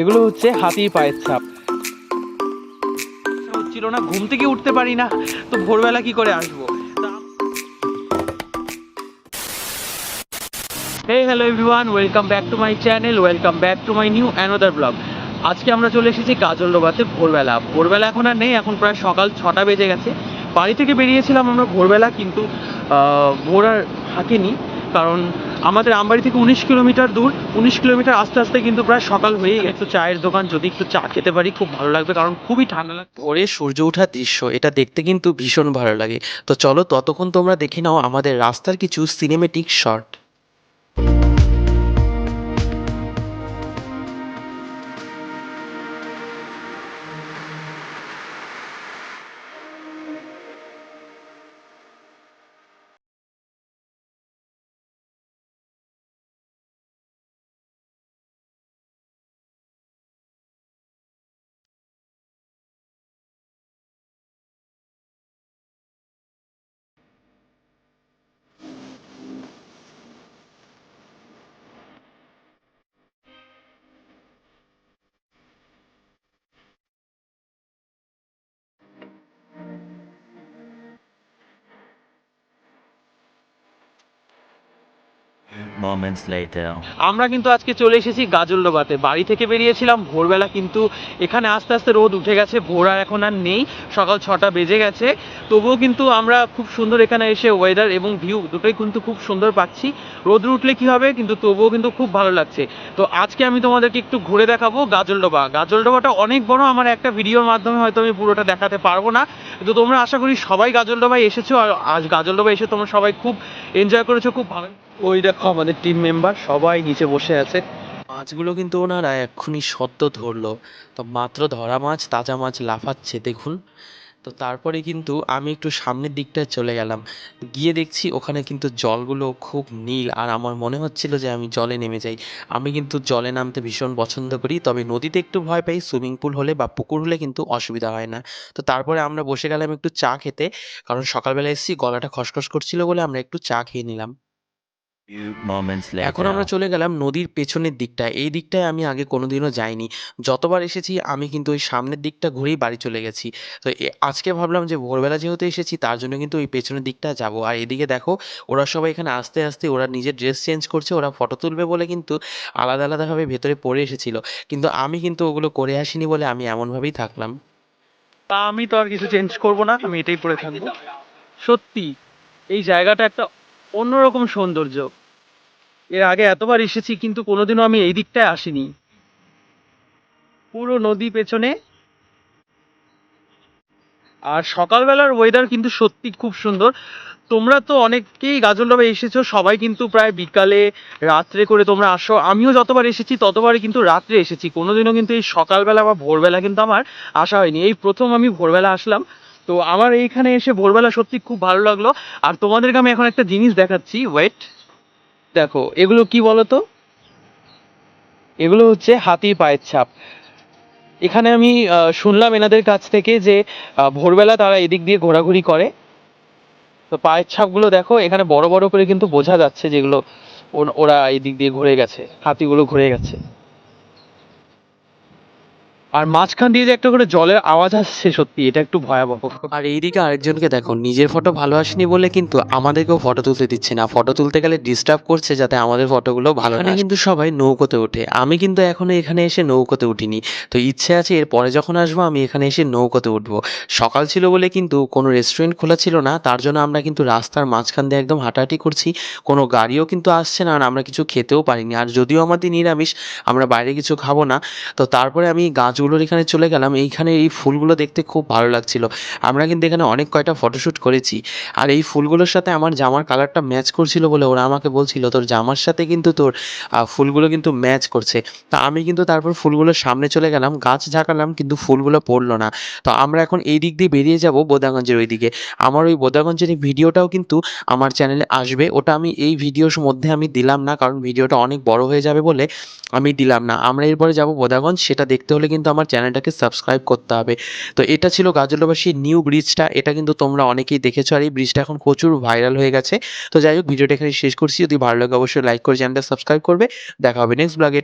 এগুলো হচ্ছে হাতির পায়ের ছাপ। হচ্ছিল না, ঘুম থেকে উঠতে পারি না, তো ভোরবেলা কি করে আসব? Hey hello everyone welcome back to my channel welcome back to my new another blog আজকে আমরা চলে এসেছি কাজলডোবাতে ভোরবেলা। ভোরবেলা এখন আর নেই, এখন প্রায় সকাল ছটা বেজে গেছে। বাড়ি থেকে বেরিয়েছিলাম আমরা ভোরবেলা, কিন্তু ভোর আর থাকেনি, কারণ আমাদের আমবাড়ি থেকে উনিশ কিলোমিটার দূর। উনিশ কিলোমিটার আস্তে আস্তে কিন্তু প্রায় সকাল হয়েই একটু চায়ের দোকান, যদি একটু চা খেতে পারি, খুব ভালো লাগবে, কারণ খুবই ঠান্ডা লাগে ভোরে সূর্য ওঠার দৃশ্য, এটা দেখতে কিন্তু ভীষণ ভালো লাগে। তো চলো, ততক্ষণ তোমরা দেখে নাও আমাদের রাস্তার কিছু সিনেমেটিক শট moments later. আমরা কিন্তু আজকে চলে এসেছি গাজলডোবাতে বাড়ি থেকে বেরিয়েছিলাম, ভোরবেলা কিন্তু এখানে আস্তে আস্তে রোদ উঠে গেছে, ভোর আর এখন আর নেই, সকাল ছটা বেজে গেছে। তবুও কিন্তু আমরা খুব সুন্দর এখানে এসে ওয়েদার এবং ভিউ দুটোই কিন্তু খুব সুন্দর পাচ্ছি। রোদ উঠলে কি হবে কিন্তু তবুও কিন্তু খুব ভালো লাগছে। তো আজকে আমি তোমাদেরকে একটু ঘুরে দেখাবো গাজলডোবা গাজলডোবাটা অনেক বড় আমার একটা ভিডিওর মাধ্যমে হয়তো আমি পুরোটা দেখাতে পারব না। তো তোমরা আশা করি সবাই গাজলডোবায় এসেছ, আর আজ গাজলডোবায় এসে তোমরা সবাই খুব এনজয় করেছ, খুব ভালো। ওই দেখো আমাদের টিম মেম্বার সবাই নিচে বসে আছে। মাছগুলো কিন্তু ওনারা এক্ষুনি সদ্য ধরলো। তো মাত্র ধরা মাছ, তাজা মাছ লাফাচ্ছে, দেখুন। তো তারপরে কিন্তু আমি একটু সামনের দিকটায় চলে গেলাম। গিয়ে দেখছি ওখানে কিন্তু জলগুলো খুব নীল আর আমার মনে হচ্ছিল যে আমি জলে নেমে যাই। আমি কিন্তু জলে নামতে ভীষণ পছন্দ করি, তবে নদীতে একটু ভয় পাই, সুইমিং পুল হলে বা পুকুর হলে কিন্তু অসুবিধা হয় না। তো তারপরে আমরা বসে গেলাম একটু চা খেতে, কারণ সকালবেলা এসেছি, গলাটা খসখস করছিল বলে আমরা একটু চা খেয়ে নিলাম. এখন আমরা চলে গেলাম নদীর পেছনের দিকটায় এই দিকটায় আমি আগে কোনোদিনও যাইনি। যতবার এসেছি আমি কিন্তু ওই সামনের দিকটা ঘুরেই বাড়ি চলে গেছি। তো আজকে ভাবলাম যে ভোরবেলা যেহেতু এসেছি তার জন্য কিন্তু ওই পেছনের দিকটা যাব। আর এদিকে দেখো ওরা সবাই এখানে আস্তে আস্তে ওরা নিজের ড্রেস চেঞ্জ করছে ওরা ফটো তুলবে বলে কিন্তু আলাদা আলাদাভাবে ভেতরে পড়ে এসেছিল। কিন্তু আমি কিন্তু ওগুলো করে আসিনি বলে আমি এমনভাবেই থাকলাম। তা আমি তো আর কিছু চেঞ্জ করব না আমি এটাই পরে থাকব। সত্যি এই জায়গাটা একটা অন্যরকম সৌন্দর্য। এর আগে এতবার এসেছি, কিন্তু কোনোদিনও আমি এই দিকটায় আসিনি। পুরো নদী পেছনে। আর সকালবেলার ওয়েদার কিন্তু সত্যি খুব সুন্দর। তোমরা তো অনেকেই গাজলডোবে এসেছ, সবাই কিন্তু প্রায় বিকালে, রাত্রে করে তোমরা আসো। আমিও যতবার এসেছি, ততবারই কিন্তু রাত্রে এসেছি। কোনোদিনও কিন্তু এই সকালবেলা বা ভোরবেলা কিন্তু আমার আসা হয়নি। এই প্রথম আমি ভোরবেলা আসলাম। তো আমার এইখানে এসে ভোরবেলা সত্যি খুব ভালো লাগল। আর তোমাদেরকে আমি এখন একটা জিনিস দেখাচ্ছি ওয়েট দেখো, এগুলো কি বলতো? এগুলো হচ্ছে হাতির পায়ের ছাপ। এখানে আমি শুনলাম এনাদের কাছ থেকে যে ভোরবেলা তারা এদিক দিয়ে ঘোরাঘুরি করে। তো পায়ের ছাপগুলো দেখো, এখানে বড় বড় করে কিন্তু বোঝা যাচ্ছে যেগুলো ওরা এই দিক দিয়ে ঘুরে গেছে, হাতিগুলো ঘুরে গেছে। আর মাঝখান দিয়ে যে একটা করে জলের আওয়াজ আসছে সত্যি এটা একটু ভয়াবহ। আর এইদিকে আরেকজনকে দেখো নিজের ফটো ভালো আসেনি বলে কিন্তু আমাদেরকেও ফটো তুলতে দিচ্ছে না। ফটো তুলতে গেলে ডিস্টার্ব করছে যাতে আমাদের ফটোগুলো ভালো না কিন্তু সবাই নৌকোতে ওঠে। আমি কিন্তু এখনও এখানে এসে নৌকোতে উঠিনি। তো ইচ্ছে আছে এর পরে যখন আসব আমি এখানে এসে নৌকোতে উঠবো। সকাল ছিল বলে কিন্তু কোনো রেস্টুরেন্ট খোলা ছিল না। তার জন্য আমরা কিন্তু রাস্তার মাঝখান দিয়ে একদম হাঁটাহাঁটি করছি। কোনো গাড়িও কিন্তু আসছে না আর আমরা কিছু খেতেও পারিনি। আর যদিও আমাদের নিরামিষ আমরা বাইরে কিছু খাব না। তো তারপরে আমি গাছগুলোর এখানে চলে গেলাম। এইখানে এই ফুলগুলো দেখতে খুব ভালো লাগছিল। আমরা কিন্তু এখানে অনেক কয়টা ফটোশ্যুট করেছি। আর এই ফুলগুলোর সাথে আমার জামার কালারটা ম্যাচ করছিল বলে ওরা আমাকে বলছিল, তোর জামার সাথে কিন্তু তোর ফুলগুলো কিন্তু ম্যাচ করছে। তা আমি কিন্তু তারপর ফুলগুলোর সামনে চলে গেলাম। গাছ ঝাঁকালাম, কিন্তু ফুলগুলো পড়ল না। তো আমরা এখন এই দিক দিয়ে বেরিয়ে যাব বোদাগঞ্জের ওই দিকে আমার ওই বোদাগঞ্জের এই ভিডিওটাও কিন্তু আমার চ্যানেলে আসবে। ওটা আমি এই ভিডিওর মধ্যে আমি দিলাম না, কারণ ভিডিওটা অনেক বড় হয়ে যাবে বলে আমি দিলাম না। আমরা এরপরে যাব বোদাগঞ্জ। সেটা দেখতে হলে কিন্তু আমার চ্যানেলটাকে সাবস্ক্রাইব করতে হবে। তো এটা ছিল গাজলবাসী নিউ ব্রিজটা এটা কিন্তু তোমরা অনেকেই দেখেছ আর এই ব্রিজটা এখন প্রচুর ভাইরাল হয়ে গেছে। তো যাই হোক, ভিডিওটা এখানে শেষ করছি। যদি ভালো লাগে, অবশ্যই লাইক করে চ্যানেলটা সাবস্ক্রাইব করবে। দেখা হবে নেক্সট ব্লগে